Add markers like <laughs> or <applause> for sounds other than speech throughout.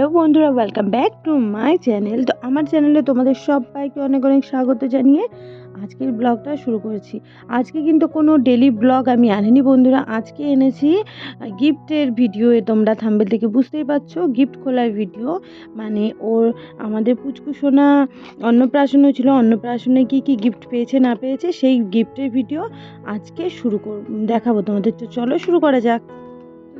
Hello বন্ধুরা welcome back to my channel তো আমার চ্যানেলে তোমাদের সবাইকে অনেক অনেক স্বাগত জানিয়ে আজকের ব্লগটা শুরু করেছি। আজকে কিন্তু কোনো ডেলি ব্লগ আমি আনিনি বন্ধুরা। আজকে এনেছি গিফটের ভিডিও তোমরা থাম্বেল থেকে বুঝতেই পারছ গিফট খোলার ভিডিও মানে ওর আমাদের পুচকুসোনা অন্নপ্রাশনও ছিল, অন্নপ্রাশনে কী কী গিফট পেয়েছে, না পেয়েছে, সেই গিফটের ভিডিও আজকে শুরু কর দেখাবো তোমাদের। তো চলো শুরু করা যাক।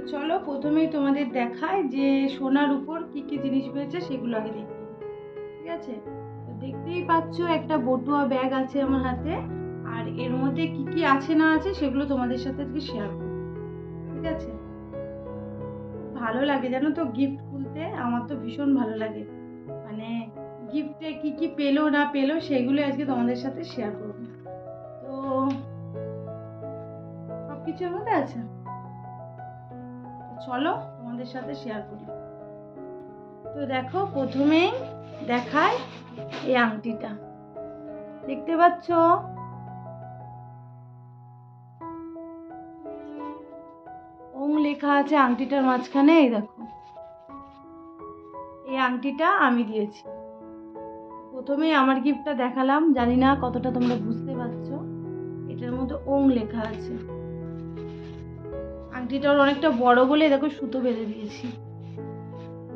তো চলো প্রথমেই তোমাদের দেখায় যে সোনার উপর কি কি জিনিস পেয়েছে সেগুলো আগে দেখি। ঠিক আছে? তো দেখতেই পাচ্ছ একটা বটুয়া ব্যাগ আছে আমার হাতে, আর এর মধ্যে কি কি আছে না আছে সেগুলো তোমাদের সাথে আজকে শেয়ার করব। ঠিক আছে? ভালো লাগে জানো তো গিফট খুলতে, আমার তো ভীষণ ভালো লাগে। মানে গিফটে কি কি পেল না পেল সেগুলো আজকে তোমাদের সাথে শেয়ার করব। তো সব কিছুর মধ্যে আছে? চলো তোমাদের সাথে শেয়ার করি। তো দেখো প্রথমেই দেখায় এই আংটিটা। দেখতে পাচ্ছ? ওং লেখা আছে আংটিটার মাঝখানে, এই দেখো। এই আংটিটা আমি দিয়েছি। প্রথমেই আমার গিফটটা দেখালাম, জানি না কতটা তোমরা বুঝতে পারছ। এটার মধ্যে ওং লেখা আছে। আংটিটা ওর অনেকটা বড় বলে দেখো সুতো বেঁধে দিয়েছি।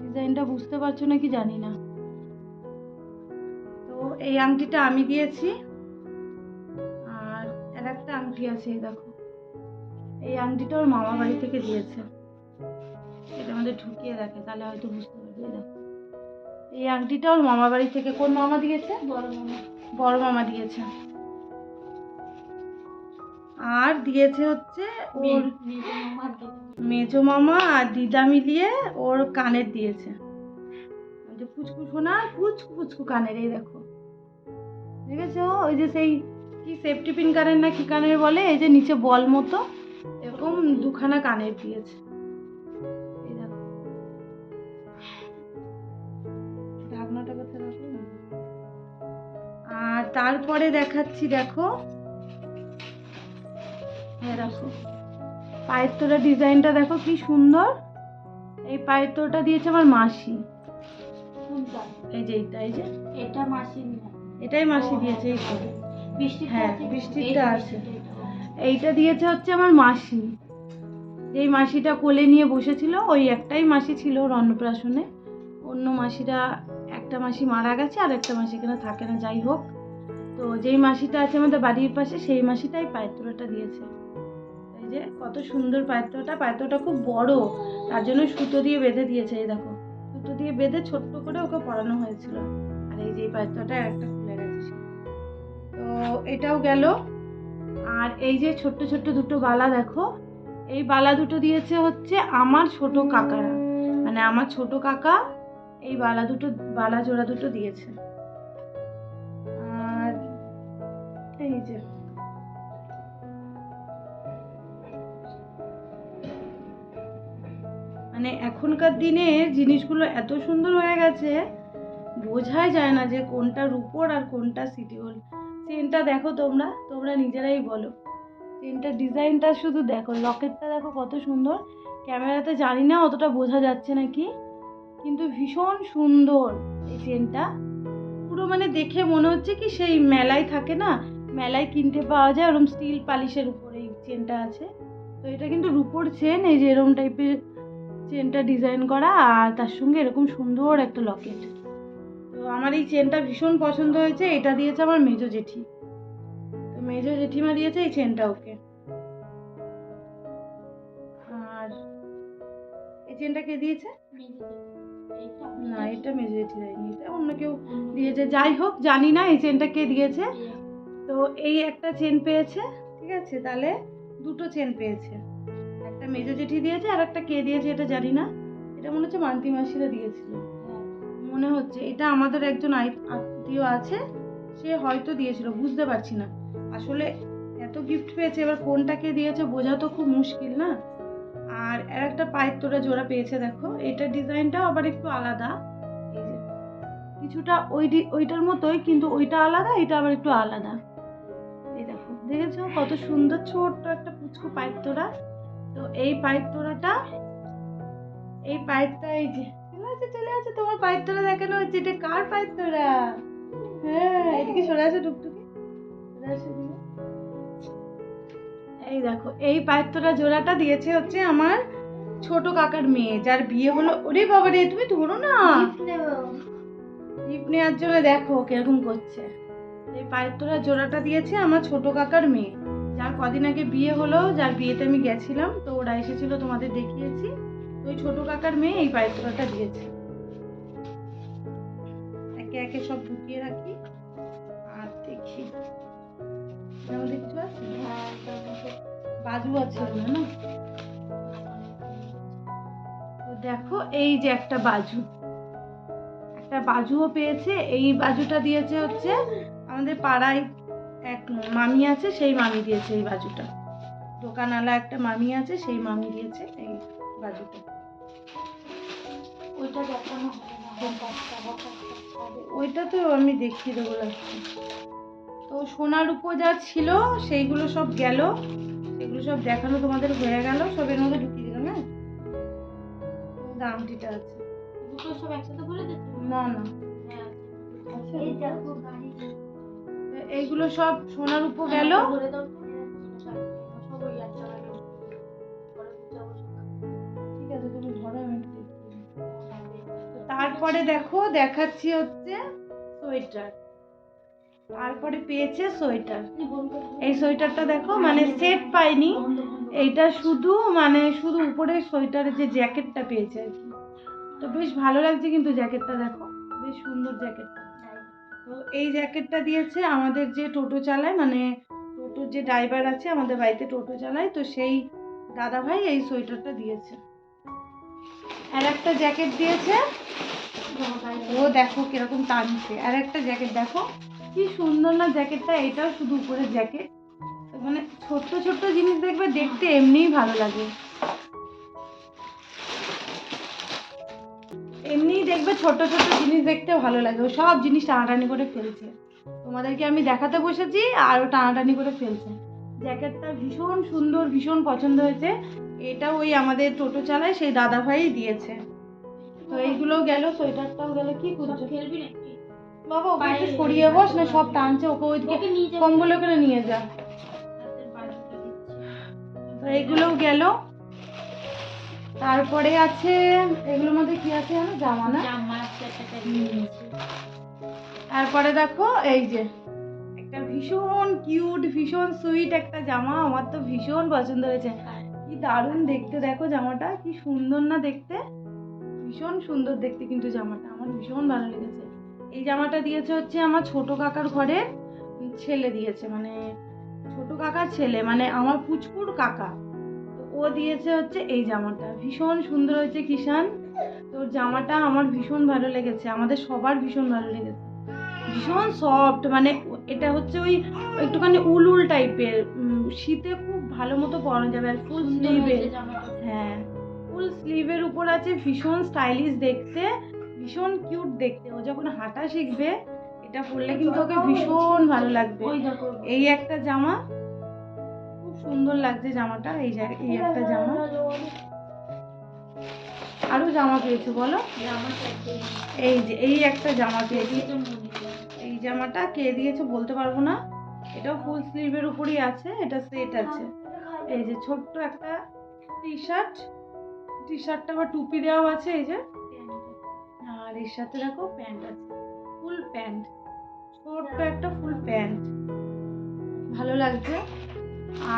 ডিজাইনটা বুঝতে পারছ নাকি জানি না। তো এই আংটিটা আমি দিয়েছি। আর আর একটা আংটি আছে এই দেখো। এই আংটিটা ওর মামা বাড়ি থেকে দিয়েছে। এটা আমাদের ঢুকিয়ে রাখে তাহলে হয়তো বুঝতে পারবে দেখো। এই আংটিটা ওর মামা বাড়ি থেকে কোন মামা দিয়েছে? বড় মামা। বড় মামা দিয়েছে। আর দিয়েছে হচ্ছে ওর মেজো মামা আর দিদা মিলিয়ে ওর কানের দিয়েছে। যে পুচকু সোনা পুচকু পুচকু কানের এই দেখো। দেখেছ? ওই যে সেই কি সেফটি পিন কানের না কি কানের বলে? এই যে নিচে বল মতো এরকম দুখানা কানের দিয়েছে। ঢাকনাটা কোথায় রাখব আর তারপরে দেখাচ্ছি দেখো। হ্যাঁ দেখো। পায়ের তোলা ডিজাইনটা দেখো কি সুন্দর। এই পায়ের তোলাটা দিয়েছে আমার মাসি। এই যে এইটা এই যে। এটা মাসি এটাই মাসি দিয়েছে এই তো বৃষ্টি হ্যাঁ, বৃষ্টিটা আছে। এইটা দিয়েছে হচ্ছে আমার মাসি। যেই মাসিটা কোলে নিয়ে বসেছিল ওই একটাই মাসি ছিল ওর অন্নপ্রাশনে। অন্য মাসিরা একটা মাসি মারা গেছে আর একটা মাসি এখানে থাকে না যাই হোক। তো যেই মাসিটা আছে আমাদের বাড়ির পাশে সেই মাসিটাই পায়ের তোলাটা দিয়েছে। এই যে কত সুন্দর পায়ের তোলাটা খুব বড়, তার জন্য সুতো দিয়ে বেঁধে দিয়েছে, এই দেখো। সুতো দিয়ে বেঁধে ছোট্ট করে ওকে পরানো হয়েছিল। আর এই যে পায়ের একটা খুলে গেছে। তো এটাও গেল। আর এই যে ছোট্ট ছোট্ট দুটো বালা, দেখো। এই বালা দুটো দিয়েছে হচ্ছে আমার ছোট কাকারা। মানে আমার ছোট কাকা এই বালা দুটো, বালা জোড়া দুটো দিয়েছে। আর এই যে মানে এখনকার দিনের জিনিসগুলো এত সুন্দর হয়ে গেছে, বোঝাই যায় না যে কোনটা রূপোর আর কোনটা সিটি গোল্ড চেনটা দেখো তোমরা তোমরা নিজেরাই বলো। চেনটার ডিজাইনটা শুধু দেখো, লকেটটা দেখো কত সুন্দর। ক্যামেরাতে জানি না অতটা বোঝা যাচ্ছে নাকি, কিন্তু ভীষণ সুন্দর এই চেনটা। পুরো মানে দেখে মনে হচ্ছে কি সেই মেলায় থাকে না, মেলায় কিনতে পাওয়া যায় ওরকম স্টিল পালিশের উপরে এই চেনটা আছে। তো এটা কিন্তু রূপোর চেন, এই যে এরকম টাইপের চেনটা ডিজাইন করা আর তার সঙ্গে এরকম সুন্দর একটা লকেট তো আমার এই চেনটা ভীষণ পছন্দ হয়েছে, এটা দিয়েছে আমার মেজো জেঠি। তো মেজো জেঠিমা দিয়েছে এই চেনটা ওকে। আর এই চেনটা কে দিয়েছে? না, এটা মেজো জেঠি দেয়নি, এটা অন্য কেউ দিয়েছে। যাই হোক, জানি না এই চেনটা কে দিয়েছে। তো এই একটা চেন পেয়েছে, ঠিক আছে? তাহলে দুটো চেন পেয়েছে। একটা মেজো জেঠি দিয়েছে আর একটা কে দিয়েছে এটা জানি না। এটা মনে হচ্ছে মান্তি মাসিরা দিয়েছিল। মনে হচ্ছে এটা আমাদের একজন আত্মীয় আছে, সে হয়তো দিয়েছিল, বুঝতে পারছি না। আসলে এত গিফট পেয়েছে, এবার কোনটাকে দিয়েছে বোঝা তো খুব মুশকিল না। আর আর একটা পায়ের তোরা জোড়া পেয়েছে দেখো এটা ডিজাইনটাও আবার একটু আলাদা। কিছুটা ওই ওইটার মতোই, কিন্তু ওইটা আলাদা, এটা আবার একটু আলাদা। এই দেখো, দেখেছ কত সুন্দর ছোট্ট একটা পুচকু পায়ের তোরা তো এই পায়ের তোড়াটা এই পায়েরটা এই যে চলে আসে চলে আচ্ছা তোমার পায়ের তোরা দেখানো হচ্ছে এটা কার পায়ের তোরা হ্যাঁ এদিকে সরে আসো টুকটুকি সরে এদিকে। এই দেখো এই পায়ের তোরা জোড়াটা দিয়েছে হচ্ছে আমার ছোট কাকার মেয়ে যার বিয়ে হলো ওরে বাবা রে তুমি ধরো না। গিফট নেওয়ার জন্য দেখো কীরকম করছে। এই পায়ের তোরা জোড়াটা দিয়েছে আমার ছোট কাকার মেয়ে। যার কদিন আগে বিয়ে হলো, যার বিয়েতে আমি গেছিলাম, তো ওরা এসেছিল তোমাদের দেখিয়েছি। ওই ছোট কাকার মেয়ে এই পায়ের দিয়েছে। একে একে সব ঢুকিয়ে রাখি। আর দেখি। কিছু আছে বাজু আছে না? দেখো, এই যে একটা বাজু। একটা বাজুও পেয়েছে। এই বাজুটা দিয়েছে হচ্ছে আমাদের পাড়ায় এক মামি আছে সেই মামি দিয়েছে এই বাজুটা। দোকানওয়ালা একটা মামি আছে সেই মামি দিয়েছে এই বাজুটা। ওইটা দেখানো তো আমি দেখিয়ে দেবো লাগছে তো সোনার উপর যা ছিল সেইগুলো সব গেল। সেগুলো সব দেখানো তোমাদের হয়ে গেল সব এর মধ্যে ঢুকিয়ে দিলাম হ্যাঁ? দামটিটা আছে। দুটো সব একসাথে বলে দিচ্ছি না না। এইগুলো সব সোনার উপর গেল। একটা গেল। তো তারপরে দেখো দেখাচ্ছি হচ্ছে সোয়েটার। তারপরে পেয়েছে সোয়েটার। এই সোয়েটারটা দেখো মানে সেট পাইনি এইটা শুধু মানে শুধু উপরে সোয়েটারের যে জ্যাকেটটা পেয়েছে আর কি। তো বেশ ভালো লাগছে কিন্তু জ্যাকেটটা দেখো। বেশ সুন্দর জ্যাকেটটা। তো এই জ্যাকেটটা দিয়েছে আমাদের যে টোটো চালায় মানে টোটোর যে ড্রাইভার আছে আমাদের বাড়িতে টোটো চালায়, তো সেই দাদা ভাই এই সোয়েটারটা দিয়েছে। আর একটা জ্যাকেট দিয়েছে। ও দেখো কীরকম টানছে। আর একটা জ্যাকেট দেখো, কি সুন্দর না জ্যাকেটটা, এটাও শুধু উপরের জ্যাকেট। মানে ছোট্ট ছোট্ট জিনিস দেখবে দেখতে এমনিই ভালো লাগে। এমনিই দেখবে ছোট ছোট জিনিস দেখতে ভালো লাগে ও সব জিনিস টানাটানি করে ফেলছে। তোমাদেরকে আমি দেখাতে বসেছি আর ও টানাটানি করে ফেলছে। জ্যাকেটটা ভীষণ সুন্দর ভীষণ পছন্দ হয়েছে। এটা ওই আমাদের টোটো চালায় সেই দাদা ভাই দিয়েছে। তো এইগুলোও গেল সোয়েটারটাও গেল কি করছ? খেলবি নাকি? বাবা ওকে একটু সরিয়ে বস না সব টানছে ওকে ওইদিকে কম্বলে করে নিয়ে যা। তো এইগুলোও গেল। তারপরে আছে এগুলোর মধ্যে কি আছে জানো? জামা না তারপরে দেখো এই যে একটা ভীষণ কিউট ভীষণ সুইট একটা জামা। আমার তো ভীষণ পছন্দ হয়েছে। কি দারুণ দেখতে দেখো জামাটা কি সুন্দর না দেখতে। ভীষণ সুন্দর দেখতে কিন্তু জামাটা আমার ভীষণ ভালো লেগেছে। এই জামাটা দিয়েছে হচ্ছে আমার ছোট কাকার ঘরে ছেলে দিয়েছে মানে ছোট কাকার ছেলে মানে আমার পুচকুর কাকা। ও দিয়েছে হচ্ছে এই জামাটা। ভীষণ সুন্দর হয়েছে কিষান তোর জামাটা আমার ভীষণ ভালো লেগেছে। আমাদের সবার ভীষণ ভালো লেগেছে। ভীষণ সফট মানে এটা হচ্ছে ওই একটুখানি উল উল টাইপের শীতে খুব ভালো মতো পরানো যাবে আর ফুল স্লিভের হ্যাঁ ফুল স্লিভের উপর আছে ভীষণ স্টাইলিশ দেখতে ভীষণ কিউট দেখতে। ও যখন হাঁটা শিখবে এটা পরলে কিন্তু ওকে ভীষণ ভালো লাগবে। এই একটা জামা। সুন্দর লাগছে জামাটা এই এই একটা জামা। আরও জামা পেয়েছ বলো। এই যে এই একটা জামা পেয়েছি। এই জামাটা কে দিয়েছে বলতে পারব না। এটাও ফুল স্লিভের উপরই আছে এটা সেট আছে। এই যে ছোট্ট একটা টি শার্ট টি শার্টটা আবার টুপি দেওয়াও আছে এই যে। আর এর সাথে দেখো প্যান্ট আছে ফুল প্যান্ট ছোট্ট একটা ফুল প্যান্ট ভালো লাগছে।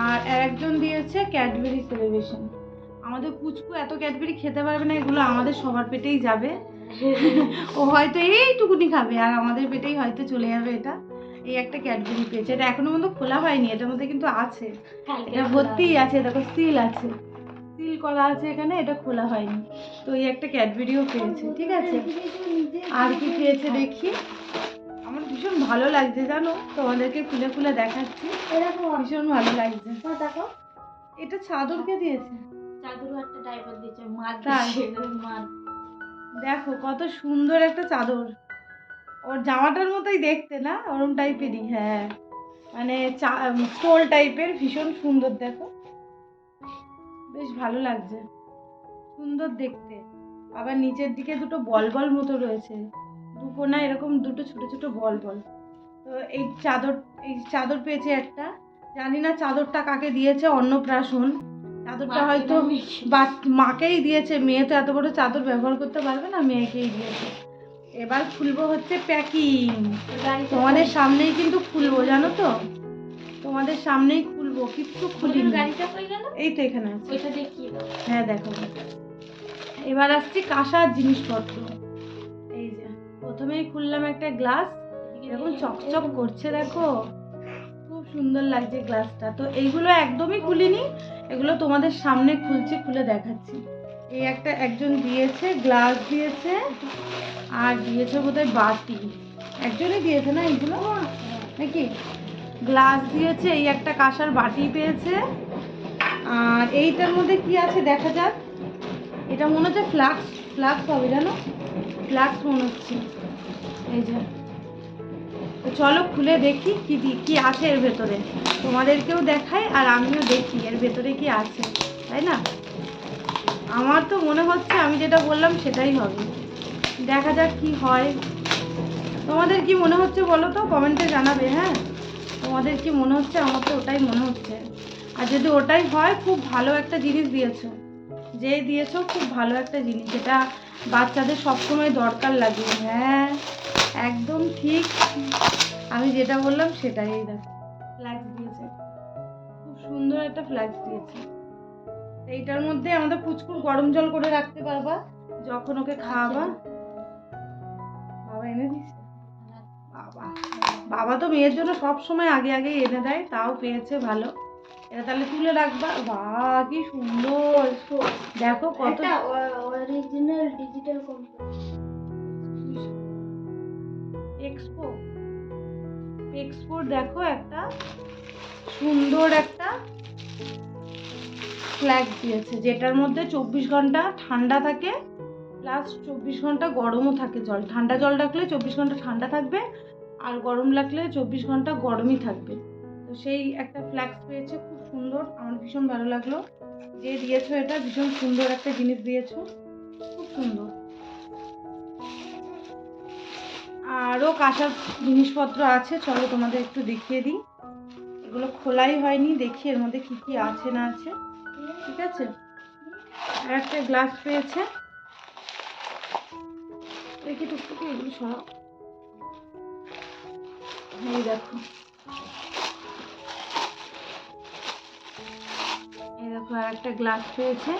আর আর একজন দিয়েছে ক্যাডবেরি সেলিব্রেশন আমাদের পুচকু এত ক্যাডবেরি খেতে পারবে না এগুলো আমাদের সবার পেটেই যাবে। ও হয়তো এইটুকুনি খাবে আর আমাদের পেটেই হয়তো চলে যাবে এটা। এই একটা ক্যাডবেরি পেয়েছে এটা এখনও পর্যন্ত খোলা হয়নি এটার মধ্যে কিন্তু আছে। এটা ভর্তিই আছে দেখো সিল আছে। সিল করা আছে এখানে এটা খোলা হয়নি। তো এই একটা ক্যাডবেরিও পেয়েছে ঠিক আছে? আর কি পেয়েছে দেখি? ভীষণ ভালো লাগছে জানো? তোমাদেরকে খুলে খুলে দেখাচ্ছি। এরকম ভীষণ ভালো লাগছে। দেখো। এটা চাদরকে দিয়েছে। চাদরও একটা টাইপের দিয়েছে। মার দেখো কত সুন্দর একটা চাদর। ওর জামাটার মতোই দেখতে না? ওরম টাইপেরই হ্যাঁ। মানে স্টোল টাইপের ভীষণ সুন্দর দেখো। বেশ ভালো লাগছে। সুন্দর দেখতে। আবার নিচের দিকে দুটো বল বল মতো রয়েছে। দু কোনা এরকম দুটো ছোট ছোট বল বল। তো এই চাদর এই চাদর পেয়েছে একটা। জানি না চাদরটা কাকে দিয়েছে অন্নপ্রাশন। চাদরটা হয়তো বা- মাকেই দিয়েছে। মেয়ে তো এত বড় চাদর ব্যবহার করতে পারবে না মেয়েকেই দিয়েছে। এবার খুলবো হচ্ছে প্যাকিং। তোমাদের সামনেই কিন্তু খুলবো জানো তো? তোমাদের সামনেই খুলবো কিচ্ছু খুলি গাড়িটা এই তো এখানে আছে। হ্যাঁ দেখো। এবার আসছি কাঁসার জিনিসপত্র। প্রথমেই খুললাম একটা গ্লাস এরকম চকচক করছে দেখো। খুব সুন্দর লাগছে গ্লাসটা। তো এইগুলো একদমই খুলিনি এগুলো তোমাদের সামনে খুলছি খুলে দেখাচ্ছি। এই একটা একজন দিয়েছে গ্লাস দিয়েছে আর দিয়েছে বোধহয় বাটি। একজনই দিয়েছে না এইগুলো? নাকি? গ্লাস দিয়েছে এই একটা কাঁসার বাটি পেয়েছে। আর এইটার মধ্যে কি আছে দেখা যাক? এটা মনে হচ্ছে ফ্লাক্স ফ্লাক্স হবে জানো? ফ্লাক্স মনে হচ্ছে। এই যে। চলো খুলে দেখি কি কি আছে এর ভেতরে। তোমাদেরকেও দেখাই আর আমিও দেখি এর ভেতরে কি আছে, তাই না? আমার তো মনে হচ্ছে আমি যেটা বললাম সেটাই হবে। দেখা যাক কি হয়। তোমাদের কি মনে হচ্ছে বলো তো? কমেন্টে জানাবে হ্যাঁ? তোমাদের কি মনে হচ্ছে? আমার তো ওটাই মনে হচ্ছে। আর যদি ওটাই হয়, খুব ভালো একটা জিনিস দিয়েছ। যে দিয়েছ, খুব ভালো একটা জিনিস। যেটা বাচ্চাদের সবসময় দরকার লাগে। হ্যাঁ একদম ঠিক। আমি যেটা বললাম সেটাই দেখো। ফ্ল্যাক্স দিয়েছে। খুব সুন্দর একটা ফ্ল্যাক্স দিয়েছে। এইটার মধ্যে আমাদের পুচকুর গরম জল করে রাখতে পারবা, যখন ওকে খাওয়াবা। বাবা এনে দিস বাবা। বাবা তো মেয়ের জন্য সব সময় আগে আগে এনে দেয়, তাও পেয়েছে ভালো। এটা তাহলে তুলে রাখবা? বাহ কি সুন্দর! দেখো কত অরিজিনাল ডিজিটাল এক্সপো এক্সপোর দেখো একটা সুন্দর একটা ফ্ল্যাগ দিয়েছে যেটার মধ্যে চব্বিশ ঘণ্টা ঠান্ডা থাকে প্লাস চব্বিশ ঘণ্টা গরমও থাকে জল। ঠান্ডা জল রাখলে চব্বিশ ঘণ্টা ঠান্ডা থাকবে আর গরম রাখলে চব্বিশ ঘণ্টা গরমই থাকবে। তো সেই একটা ফ্ল্যাক্স পেয়েছে, খুব সুন্দর। আমার ভীষণ ভালো লাগল। যে দিয়েছ এটা, ভীষণ সুন্দর একটা জিনিস দিয়েছ। খুব সুন্দর। আরও কাঁসার জিনিসপত্র আছে, চলো তোমাদের একটু দেখিয়ে দিই। এগুলো খোলাই হয়নি, দেখি এর মধ্যে কি কি আছে না আছে। ঠিক আছে? আর একটা গ্লাস পেয়েছে। দেখি টুকটুকি এগুলো সরাও এই দেখো। দেখো আর একটা গ্লাস পেয়েছে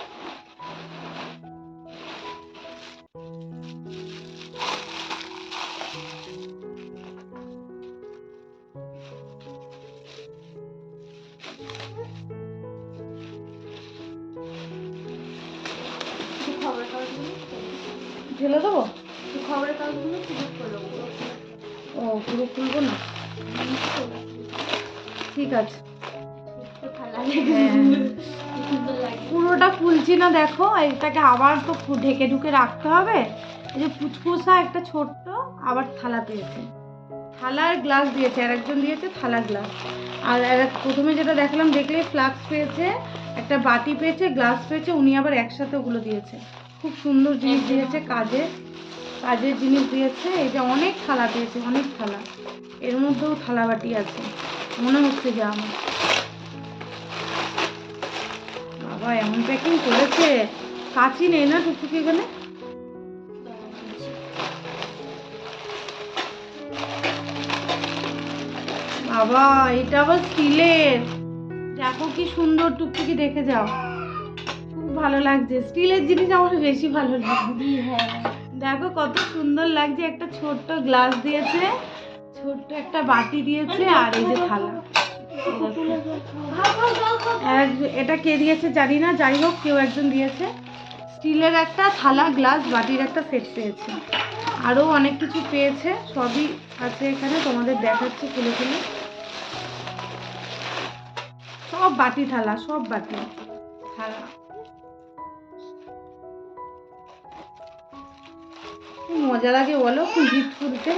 দেখো এটাকে আবার তো ঢেকে ঢুকে রাখতে হবে। এই যে পুচকুসা একটা ছোট্ট আবার থালা পেয়েছে থালার গ্লাস দিয়েছে আর একজন দিয়েছে থালা গ্লাস। আর প্রথমে যেটা দেখলাম দেখলে ফ্লাক্স পেয়েছে একটা বাটি পেয়েছে গ্লাস পেয়েছে উনি আবার একসাথে ওগুলো দিয়েছে। খুব সুন্দর জিনিস দিয়েছে কাজের কাজের জিনিস দিয়েছে এই যে অনেক থালা পেয়েছে অনেক থালা। এর মধ্যেও থালা বাটি আছে। মনে হচ্ছে যে আমার। বাবা এমন প্যাকিং করেছে। কাচি নেই না টুকটুকি এখানে? বাবা, এটা আবার স্টিলের। দেখো কি সুন্দর টুকটুকি, দেখে যাও। খুব ভালো লাগছে। স্টিলের জিনিস আমার বেশি ভালো লাগে। দেখো কত সুন্দর লাগছে। একটা ছোট্ট গ্লাস দিয়েছে, ছোট্ট একটা বাটি দিয়েছে, আর এই যে থালা। এটা কে দিয়েছে জানি না, যাই হোক, কেউ একজন দিয়েছে। স্টিলের একটা থালা, গ্লাস, বাটির একটা সেট পেয়েছে। আরও অনেক কিছু পেয়েছে, সবই আছে এখানে, তোমাদের দেখাচ্ছি খুলে খুলে। সব বাটি থালা, সব বাটি। থালা। মজা লাগে বলো খুলতে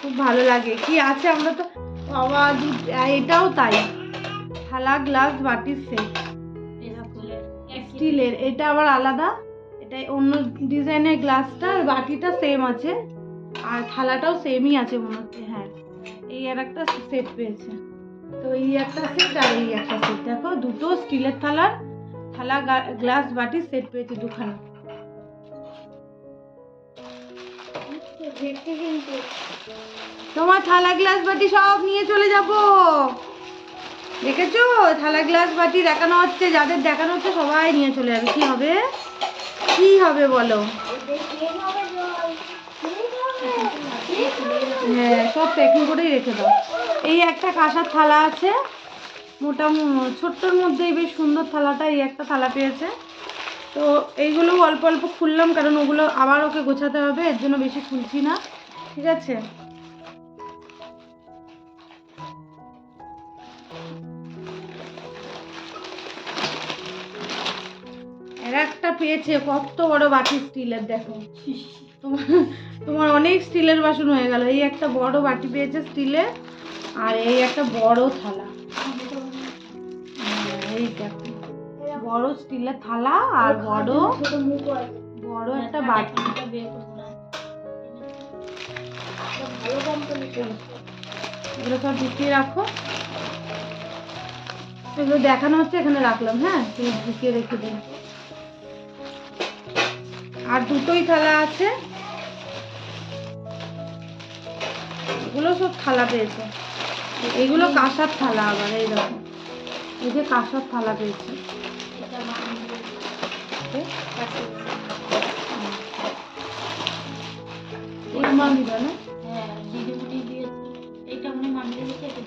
খুব ভালো লাগে। কি আছে আমরা তো বাবা দু- এটাও তাই। থালা, গ্লাস, বাটির সেট। স্টিলের, এটা আবার আলাদা। এটা অন্য ডিজাইনের গ্লাসটা, আর বাটিটা সেম আছে। আর থালাটাও সেমই আছে মনে হচ্ছে হ্যাঁ। এই আর একটা সেট পেয়েছে। তো এই একটা সেট আর এই একটা সেট। দেখো, দুটো স্টিলের থালার, থালা গ্লাস বাটি সেট পেয়েছে দুখানা। তোমার থালা গ্লাস বাটি সব নিয়ে চলে যাব। দেখেছ? থালা গ্লাস বাটি দেখানো হচ্ছে, যাদের দেখানো হচ্ছে সবাই নিয়ে চলে যাবে। কি হবে? কি হবে বলো? হ্যাঁ সব প্যাকিং করেই রেখে দাও। এই একটা কাঁসার থালা আছে মোটামুটি ছোট্টর মধ্যেই বেশ সুন্দর থালাটা, এই একটা থালা পেয়েছে। তো এইগুলো অল্প অল্প খুললাম কারণ ওগুলো আবার ওকে গোছাতে হবে এর জন্য বেশি খুলছি না। ঠিক আছে? এর একটা পেয়েছে কত বড় বাটি স্টিলের দেখো। তোমার তোমার অনেক স্টিলের বাসন হয়ে গেল। এই একটা বড় বাটি পেয়েছে স্টিলের আর এই একটা বড় থালা। এই দেখো। বড় স্টিলের থালা আর বড় বড় একটা বাটি। এগুলো সব ঢুকিয়ে রাখো। এগুলো দেখানো হচ্ছে এখানে রাখলাম হ্যাঁ? তুমি ঢুকিয়ে রেখে দিন আর দুটোই থালা আছে। এগুলো সব থালা পেয়েছে। এগুলো কাঁসার থালা আবার এই দেখো। এই যে কাঁসার থালা পেয়েছে। না? হ্যাঁ এইটা মনে মামি দিয়েছে এটা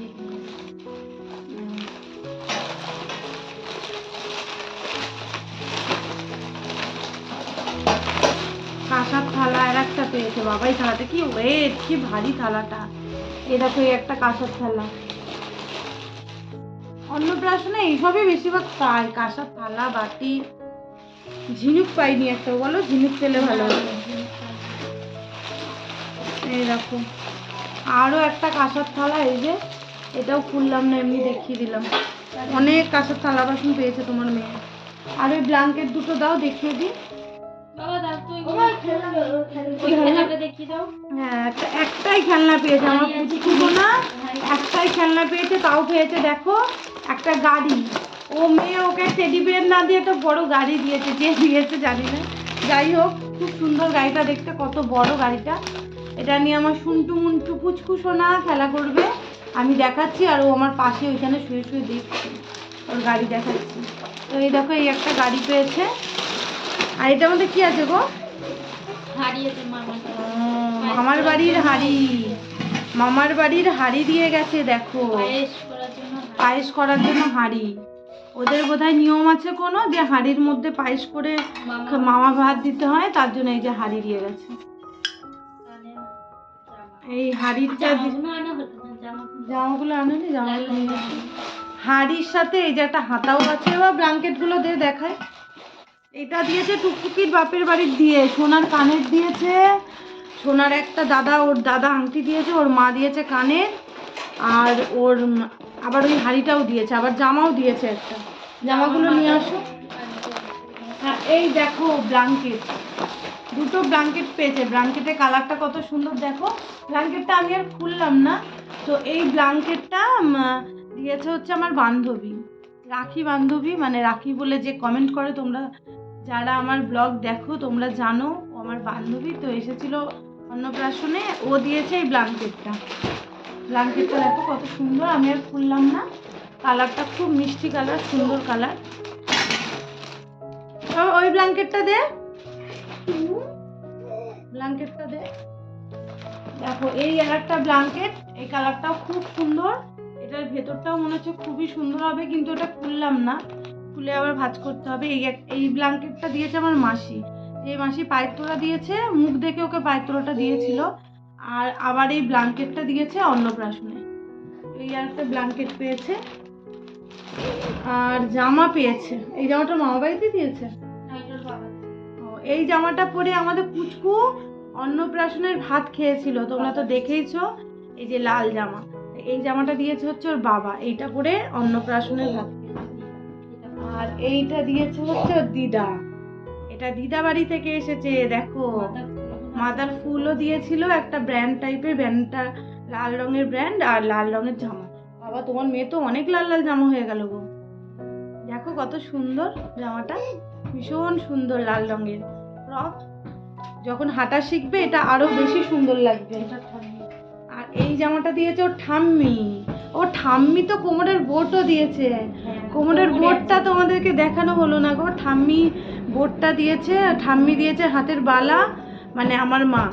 কাঁসার থালা আর একটা পেয়েছে বাবাই থালাটা কি ওয়েট কি ভারী থালাটা। দেখো এই একটা কাঁসার থালা। অন্নপ্রাশনে এইসবই বেশিরভাগ পাই কাঁসার থালা বাটি ঝিনুক পাইনি একটা বলো? ঝিনুক পেলে ভালো হতো এই দেখো। আরও একটা কাঁসার থালা এই যে এটাও খুললাম না এমনি দেখিয়ে দিলাম। অনেক কাঁসার থালা বাসন পেয়েছে তোমার মেয়ে। আর ওই ব্ল্যাঙ্কেট দুটো দাও দেখিয়ে দিই। হ্যাঁ একটাই খেলনা পেয়েছে আমার না। একটাই খেলনা পেয়েছে তাও পেয়েছে দেখো একটা গাড়ি। ও মেয়ে ওকে টেডি বিয়ার না দিয়ে একটা বড় গাড়ি দিয়েছে যে দিয়েছে জানি না। যাই হোক খুব সুন্দর গাড়িটা দেখতে কত বড় গাড়িটা। এটা নিয়ে আমার শুনটু মুন্টু পুচকু সোনা খেলা করবে। আমি দেখাচ্ছি আর ও আমার পাশে ওইখানে শুয়ে শুয়ে দেখছি। ওর গাড়ি দেখাচ্ছি। তো এই দেখো এই একটা গাড়ি পেয়েছে। আর এটার মধ্যে কি আছে গো? মামার। বাড়ির হাড়ি। মামার বাড়ির হাড়ি দিয়ে গেছে দেখো। পায়েস করার জন্য হাড়ি। ওদের বোধহয় নিয়ম আছে কোনো যে হাড়ির মধ্যে পায়েস করে মামা ভাত দিতে হয় তার জন্য এই যে হাড়ি দিয়ে গেছে। এই হাড়িটা দি- জামাগুলো আনেনি জামাগুলো হাড়ির সাথে এই যে একটা হাতাও আছে বা ব্ল্যাঙ্কেটগুলো দিয়ে দেখায় এটা দিয়েছে টুকটুকির বাপের বাড়ির দিয়ে সোনার কানের দিয়েছে। সোনার একটা দাদা ওর দাদা আংটি দিয়েছে ওর মা দিয়েছে কানের। আর ওর আবার ওই হাড়িটাও দিয়েছে আবার জামাও দিয়েছে একটা। জামাগুলো নিয়ে আসো। হ্যাঁ এই দেখো ব্ল্যাঙ্কেট দুটো ব্ল্যাঙ্কেট পেয়েছে। ব্ল্যাঙ্কেটের কালারটা কত সুন্দর দেখো। ব্ল্যাঙ্কেটটা আমি আর খুললাম না। তো এই ব্ল্যাঙ্কেটটা উম, দিয়েছে হচ্ছে আমার বান্ধবী। রাখি বান্ধবী মানে রাখি বলে যে কমেন্ট করে তোমরা। যারা আমার ব্লগ দেখো তোমরা জানো আমার বান্ধবী তো এসেছিল অন্নপ্রাশনে। ও দিয়েছে এই ব্ল্যাঙ্কেটটা ব্ল্যাঙ্কেটটা দেখো কত সুন্দর, আমি আর খুললাম না। কালারটা খুব মিষ্টি কালার, সুন্দর কালার। ওই ব্ল্যাঙ্কেটটা দে। ব্ল্যাঙ্কেটটা দে। দেখো, এই আর একটা ব্ল্যাঙ্কেট, এই কালারটাও খুব সুন্দর। এটার ভেতরটাও মনে হচ্ছে খুবই সুন্দর হবে, কিন্তু এটা খুললাম না। খুলে আবার ভাজ করতে হবে। এই এই ব্ল্যাঙ্কেটটা দিয়েছে আমার মাসি। যে মাসি পায়ের তোলা দিয়েছে, মুখ দেখে ওকে পায়ের তোলাটা দিয়েছিল। আর আবার এই ব্ল্যাঙ্কেটটা দিয়েছে অন্নপ্রাশনে। এই আর একটা ব্ল্যাঙ্কেট পেয়েছে। আর জামা পেয়েছে। এই জামাটা মামা বাড়িতে দিয়েছে? ও, এই জামাটা পরে আমাদের পুচকু অন্নপ্রাশনের ভাত খেয়েছিল। তোমরা তো দেখেইছো এই যে লাল জামা। এই জামাটা দিয়েছে হচ্ছে ওর বাবা। এইটা পরে অন্নপ্রাশনের ভাত আর এইটা দিয়েছে হচ্ছে ওর দিদা। এটা দিদা বাড়ি থেকে এসেছে দেখো। মাদার ফুলও দিয়েছিল একটা ব্র্যান্ড টাইপের ব্র্যান্ডটা লাল রঙের ব্র্যান্ড আর লাল রঙের জামা। বাবা তোমার মেয়ে তো অনেক লাল লাল জামা হয়ে গেল গো। দেখো কত সুন্দর জামাটা ভীষণ সুন্দর লাল রঙের। ফ্রক যখন হাঁটা শিখবে এটা আরও বেশি সুন্দর লাগবে। আর এই জামাটা দিয়েছে ওর ঠাম্মি। ও ঠাম্মি তো কোমরের বোটও দিয়েছে। কোমরের বোটটা তোমাদেরকে দেখানো হলো না গো। ঠাম্মি বোটটা দিয়েছে ঠাম্মি দিয়েছে হাতের বালা। মানে আমার মা।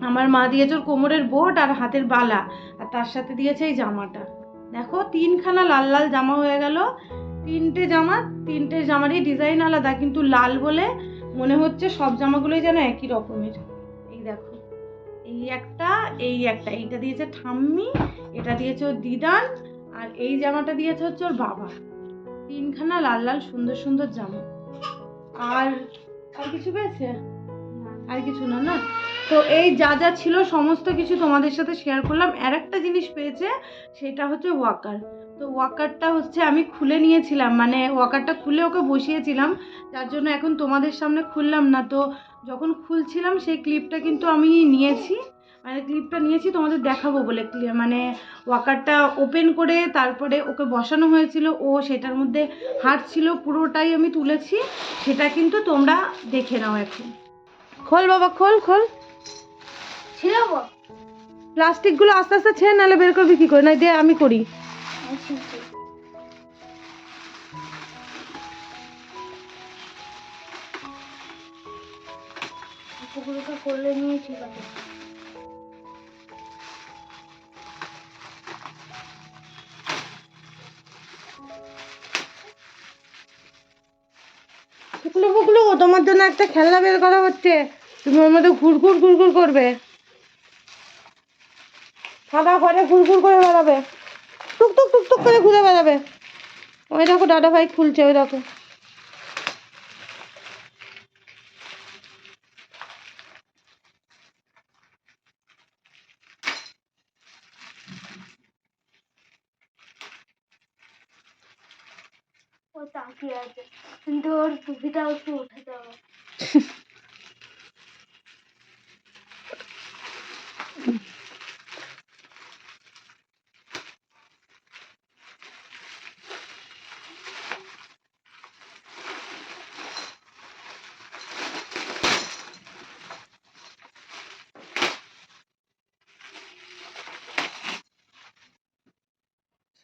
আমার মা দিয়েছে ওর কোমরের বোট আর হাতের বালা। আর তার সাথে দিয়েছে এই জামাটা। দেখো, তিনখানা লাল লাল জামা হয়ে গেল। তিনটে জামা, তিনটে জামারই ডিজাইন আলাদা, কিন্তু লাল বলে মনে হচ্ছে সব জামাগুলোই যেন একই রকমের। এই দেখো, এই একটা এই একটা। এইটা দিয়েছে ঠাম্মি, এটা দিয়েছে ওর দিদান, আর এই জামাটা দিয়েছে হচ্ছে ওর বাবা। তিনখানা লাল লাল সুন্দর সুন্দর জামা। আর আর কিছু পেয়েছে? আর কিছু না না? তো এই যা যা ছিল সমস্ত কিছু তোমাদের সাথে শেয়ার করলাম। আর একটা জিনিস পেয়েছে, সেটা হচ্ছে ওয়াকার তো ওয়াকারটা হচ্ছে আমি খুলে নিয়েছিলাম মানে ওয়াকারটা খুলে ওকে বসিয়েছিলাম, যার জন্য এখন তোমাদের সামনে খুললাম না। তো যখন খুলছিলাম, সেই ক্লিপটা কিন্তু আমি নিয়েছি। মানে ক্লিপটা নিয়েছি, তোমাদের দেখাবো বলে মানে ওয়াকারটা ওপেন করে তারপরে ওকে বসানো হয়েছিল। ও সেটার মধ্যে হাঁটছিল পুরোটাই আমি তুলেছি। সেটা কিন্তু তোমরা দেখে নাও এখন। খোল বাবা খোল খোল। ছিল গো প্লাস্টিকগুলো আস্তে আস্তে ছেড়ে নাহলে বের করবি কি করে? না দিয়ে আমি করি। পুকুরটা করলে নিয়ে ঠিক আছে। তোমার জন্য একটা খেলনা বের করা হচ্ছে। তুমি ওর মধ্যে ঘুরঘুর ঘুরঘুর করবে। সাদা ঘরে ঘুরঘুর করে বেড়াবে। টুক টুক টুক টুক করে ঘুরে বেড়াবে। ওই দেখো দাদা ভাই খুলছে, ওই দেখো। তাকিয়ে আছে। কিন্তু ওর টুপিটাও একটু উঠাতে হবে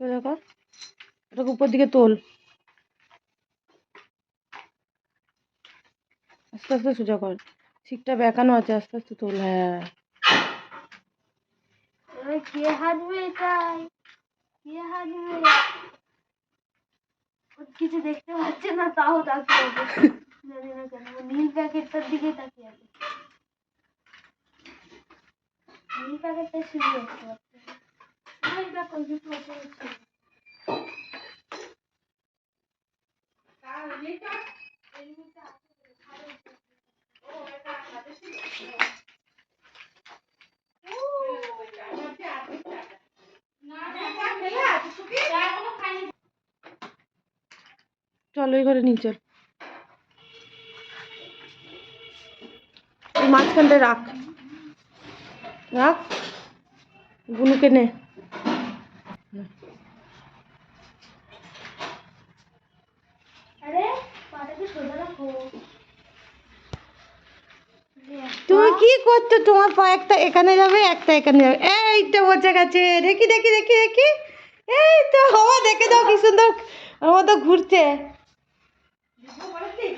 সোজা কর এটাকে উপর দিকে তোল আস্তে আস্তে সোজা কর ঠিকটা বেঁকানো আছে আস্তে আস্তে তোল হ্যাঁ এবার কে হাঁটবে এটাই কে হাঁটবে ও কিছু দেখতে পাচ্ছে না তাও তাকিয়ে আছে জানি না কেন ও নীল প্যাকেটটার দিকে তাকিয়ে আছে নীল প্যাকেটটা শুধু দেখতে পাচ্ছে না। এই দেখো কিছু বসে গেছে চল ওই ঘরে নিয়ে চল। মাঝখানটা রাখ। রাখ। গুনুকে নে আরে পাটাকে সোজা রাখো তুমি কি করছ? তোমার পা একটা এখানে যাবে একটা এখানে যাবে। এই তো বসে গেছে। দেখি দেখি দেখি দেখি। এই তো হওয়া দেখে দাও কি সুন্দর আমার মতো ঘুরছে।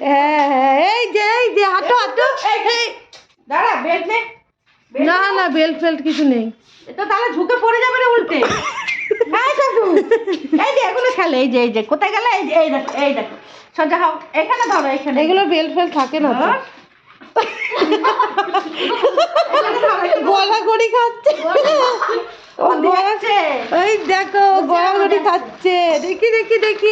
হ্যাঁ হ্যাঁ এই যে এই যে হাঁটো হাঁটো। দাঁড়া বেল্ট নে না না। বেল্ট ফেল্ট কিছু নেই। এটা তাহলে ঝুঁকে পড়ে যাবে রে উল্টে। এই যে এগুলো খেলে এই যে এই যে কোথায় গেলে? এই যে এই দেখো এই দেখো। সোজা হও এখানে ধরো এখানে। এগুলো বেল্ট ফেল্ট থাকে না তো? গলা গড়ি খাচ্ছে। ওই দেখো গলা গড়ি খাচ্ছে। দেখি দেখি দেখি।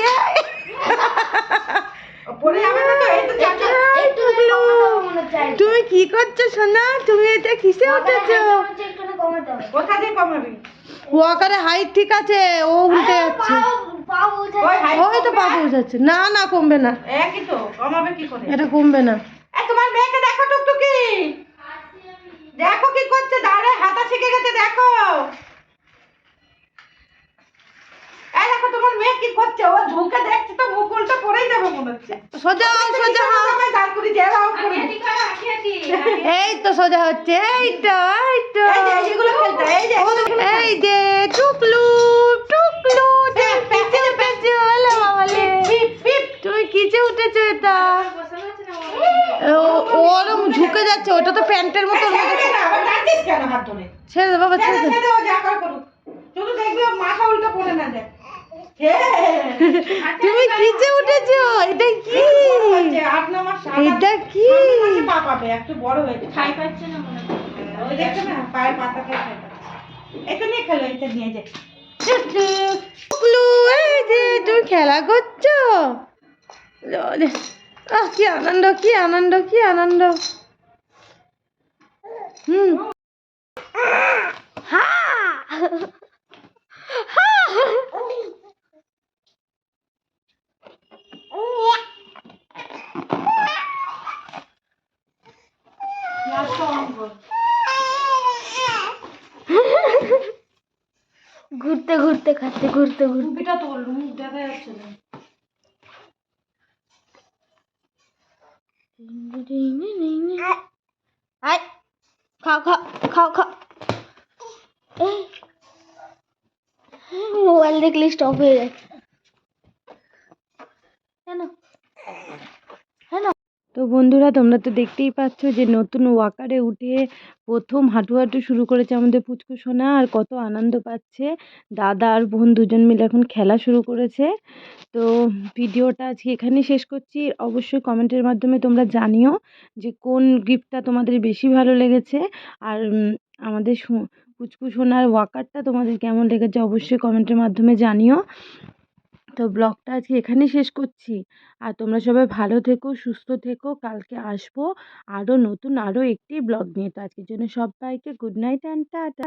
তুমি কি করছ সোনা? তুমি এটা কিসে উঠেছো? কোথা দিয়ে কমাবি? ওয়াকারে হাইট ঠিক আছে ও উঠে যাচ্ছে। ওই তো পা পৌঁছাচ্ছে না না কমবে না। একই তো কমাবে কি করে? এটা কমবে না। এ তোমার মেয়েকে দেখো টুকটুকি। দেখো কি করছে দাঁড়ে হাতা শিখে গেছে দেখো। এই দেখো তোমার মেয়ে কি করছে ও ঝুঁকে দেখছে তো মুখ উল্টো পড়েই যাবে মনে হচ্ছে সোজা হও, সোজা হও। দাঁড় করি যে এই তো সোজা হচ্ছে এই তো এই তো এইগুলো খেলতে এই যে এই যে টুকলু টুকলু যে পিছে পিছে হলো বলে তুমি কিচে উঠেছো এটা ও- ওরম ঝুঁকে যাচ্ছে ওটা তো প্যান্টের মতো ছেড়ে দে না, আবার টানছিস কেন হাত ধরে? ছেড়ে বাবা দে, ও যা করুক। শুধু দেখবি মাথা উল্টো পড়ে না যায়। হে, <laughs> তুমি কিচে উঠেছো? এটা কি? ন এটা কি? পা পাবে, একটু বড় হয়েছে। ওই দেখছ না, পায়ের পাতা খেয়ে খায় এটা নিয়ে খেলো, এটা নিয়ে যে। যে তুমি খেলা করছ। আহ কি আনন্দ কি আনন্দ কি আনন্দ। হুম। ঘুরতে ঘুরতে খাচ্ছে ঘুরতে ঘুরতে। টুপিটা তোল, মুখ দেখা যাচ্ছে না। খাও খাও খাও খাও। মোবাইল দেখলে স্টপ হয়ে যাচ্ছে কেন কেন তো বন্ধুরা, তোমরা তো দেখতেই পাচ্ছ যে নতুন ওয়াকারে উঠে প্রথম হাঁটু হাঁটু শুরু করেছে আমাদের পুচকু সোনা আর কত আনন্দ পাচ্ছে। দাদা আর বোন দুজন মিলে এখন খেলা শুরু করেছে। তো ভিডিওটা আজকে এখানেই শেষ করছি। অবশ্যই কমেন্টের মাধ্যমে তোমরা জানিও যে কোন গিফটটা তোমাদের বেশি ভালো লেগেছে আর আমাদের পুচকু সোনার ওয়াকারটা তোমাদের কেমন লেগেছে অবশ্যই কমেন্টের মাধ্যমে জানিও। তো ব্লগটা আজকে এখানেই শেষ করছি। আর তোমরা সবাই ভালো থেকো, সুস্থ থেকো। কালকে আসব আরও নতুন আরও একটি ব্লগ নিয়ে। তো আজকের জন্য সবাইকে গুড নাইট অ্যান্ড টাটা